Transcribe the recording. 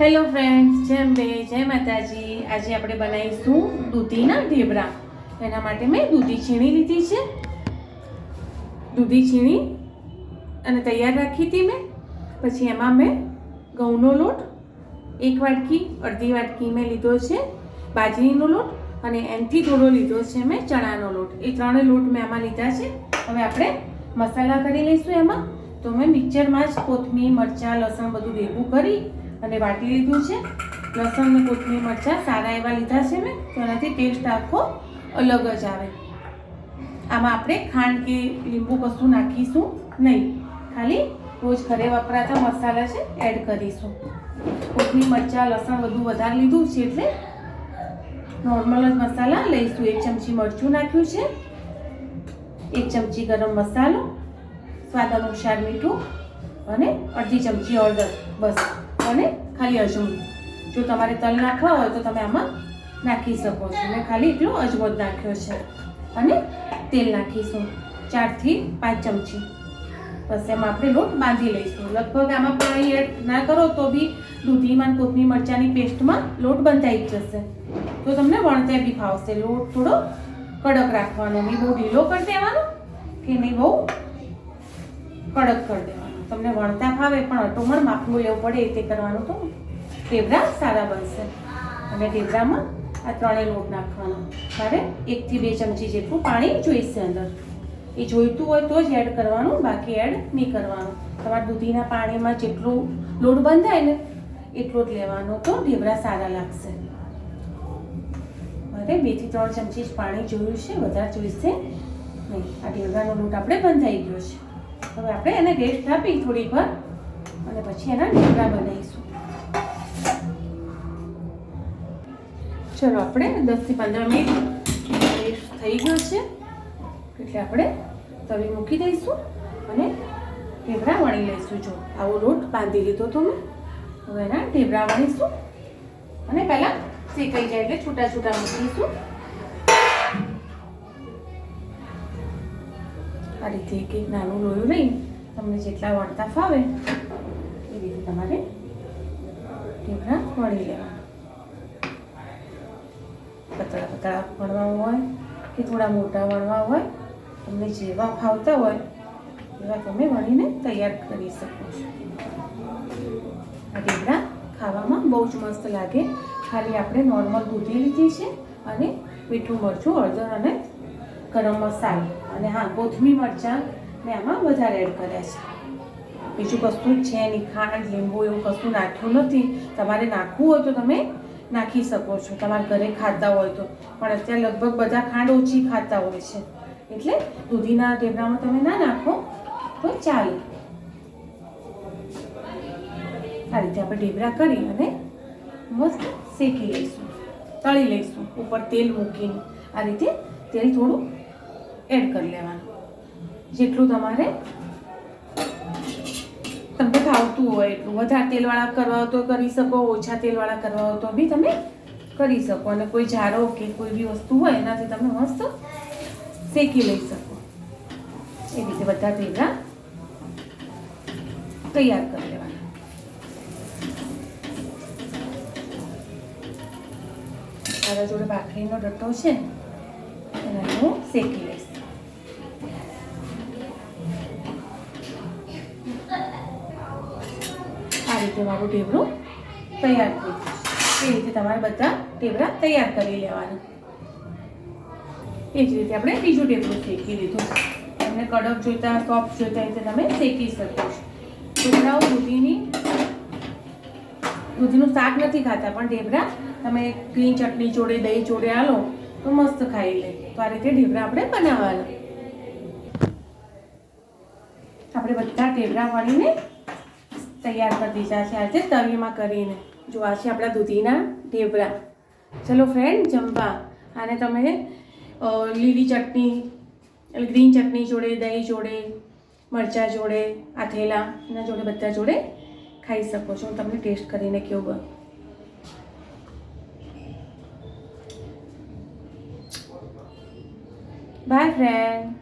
Hello friends જેમ બે જય માતાજી. આજે આપણે બનાવીશું દૂધીના ઢેબરા. એના માટે મેં દૂધી છીણી લીધી છે. દૂધી છીણી અને તૈયાર રાખી હતી મેં. પછી એમાં મેં ઘઉંનો લોટ, એક વાટકી, અડધી વાટકી મેં લીધો છે, બાજરીનો લોટ અને એનથી થોડો લીધો છે મેં ચણાનો લોટ. એ ત્રણેય લોટ મેં આમાં લીધા છે. હવે આપણે મસાલા કરી લઈશું એમાં. તો મેં મિક્સરમાં જ કોથમીર, મરચાં, લસણ બધું ભેગું કરી અને વાટી લીધું છે. લસણ ને કોથમીર મરચાં સારા એવા લીધા છે મેં, તો એનાથી ટેસ્ટ આખો અલગ જ આવે. આમાં આપણે ખાંડ કે લીંબુ કશું નાખીશું નહીં. ખાલી રોજ ઘરે વપરાતા મસાલા છે એડ કરીશું. કોથમીર મરચાં, લસણ બધું વધારે લીધું છે એટલે નોર્મલ જ મસાલા લઈશું. એક ચમચી મરચું નાખ્યું છે. એક ચમચી ગરમ મસાલો, સ્વાદ અનુસાર મીઠું અને અડધી ચમચી હળદર, બસ. અને ખાલી અજમો જો તમારે તલ નાખવા હોય તો તમે આમાં નાખી શકો છો. મેં ખાલી એટલો અજમો જ નાખ્યો છે. અને તેલ નાખીશું. ચારથી પાંચ ચમચી. બસ એમાં આપણે લોટ બાંધી લઈશું. લગભગ આમાં પાણી એડ ના કરો તો બી દૂધીમાં કોથમી મરચાંની પેસ્ટમાં લોટ બંધાઈ જશે. તો તમને વણતે બી ફાવશે. લોટ થોડો કડક રાખવાનો. નહીં બહુ ઢીલો કરી દેવાનો કે નહીં બહુ કડક કરી દેવાનો. તમને વણતા ફાવે પણ અટોમણ માપનું લેવું પડે તે કરવાનું તો ઢેબરા સારા બનશે. અને ઢેબરામાં આ ત્રણેય લોટ નાખવાનો. મારે એકથી બે ચમચી જેટલું પાણી જોઈશે અંદર. એ જોઈતું હોય તો જ એડ કરવાનું, બાકી એડ નહીં કરવાનું. તમારા દૂધીના પાણીમાં જેટલું લોટ બંધાય ને એટલો જ લેવાનો તો ઢેબરા સારા લાગશે. મારે બેથી ત્રણ ચમચી જ પાણી જોયું છે, વધારે જોઈશે નહીં. આ ઢેબરાનો લોટ આપણે બંધાઈ ગયો છે. હવે આપણે એને રેસ્ટ આપી થોડી વાર અને પછી એના ઢેબરા બનાવીશું. ચલો આપણે દસથી પંદર મિનિટ રેસ્ટ થઈ ગયો છે. એટલે આપણે તવી મૂકી દઈશું અને ઢેબરા વણી લઈશું. જો આવો લોટ બાંધી લીધો તો મેં. હવે એના ઢેબરા વણીશું. અને પહેલાં શેકાઈ જાય એટલે છૂટા છૂટા મૂકીશું. આ રીતે એક નાનું લોયું લઈ તમને જેટલા વણતા ફાવે એ રીતે તમારે ઢેબરા વણી લેવા પતળા પતળા વણવા હોય કે થોડા મોટા વણવા હોય, તમને જેવા ફાવતા હોય એવા તમે વણીને તૈયાર કરી શકો છો. આ ઢેબરા ખાવામાં બહુ જ મસ્ત લાગે. ખાલી આપણે નોર્મલ દૂધી લીધી છે અને મીઠું મરચું હળદર અને ગરમ મસાલો અને હા, કોથમીર મરચાં મેં આમાં વધારે એડ કર્યા છે. બીજું કશું જ છે નહીં, ખાંડ લીંબુ એવું કશું નાખ્યું નથી. તમારે નાખવું હોય તો તમે નાખી શકો છો. તમારા ઘરે ખાતા હોય તો. પણ અત્યારે લગભગ બધા ખાંડ ઓછી ખાતા હોય છે. એટલે દૂધીના ઢેબરામાં તમે ના નાખો તો ચાલે. આ રીતે આપણે ઢેબરા કરી અને મસ્ત શેકી લઈશું. તળી લઈશું. ઉપર તેલ મૂકીને. આ રીતે તેલ થોડું એડ કરી લેવાનું. જેટલું તમારે તમને ભાવતું હોય એટલું. વધારે તેલવાળા કરવા તો કરી શકો, ઓછા તેલવાળા કરવા હોય તો બી તમે કરી શકો. અને કોઈ ઝારો કે કોઈ બી વસ્તુ હોય એનાથી તમે મસ્ત શેકી લઈ શકો. એ રીતે બધા તેલરા તૈયાર કરી લેવાના. મારા જોડે ભાખરીનો ડટ્ટો છે, એને હું શેકી લઈશ. રીતે મારું ઢેબરું તૈયાર થઈ એ રીતે તમારે બધા ઢેબરા તૈયાર કરી લેવાના. એ જ રીતે આપણે બીજું ઢેબરું શેકી લીધું. તમને કડક જોઈતા, સોફ્ટ જોઈતા રીતે તમે શેકી શકો છો. છોકરાઓ દૂધીની, દૂધીનું શાક નથી ખાતા, પણ ઢેબરા તમે ગ્રીન ચટણી જોડે, દહીં જોડે આલો તો મસ્ત ખાઈ લે. તો આ રીતે ઢેબરા આપણે બનાવવાના. આપણે બધા ઢેબરા વળીને તૈયાર કરી દીધા છે આજે તવીમાં કરીને. જો આ છે આપણા દૂધીના ઢેબરા. ચલો ફ્રેન્ડ જમવા. આને તમે લીલી ચટણી ગ્રીન ચટણી જોડે, દહીં જોડે, મરચાં જોડે આથેલા એના જોડે બધા જોડે ખાઈ શકો છો. હું તમને ટેસ્ટ કરીને કેવું બને બાય ફ્રેન્ડ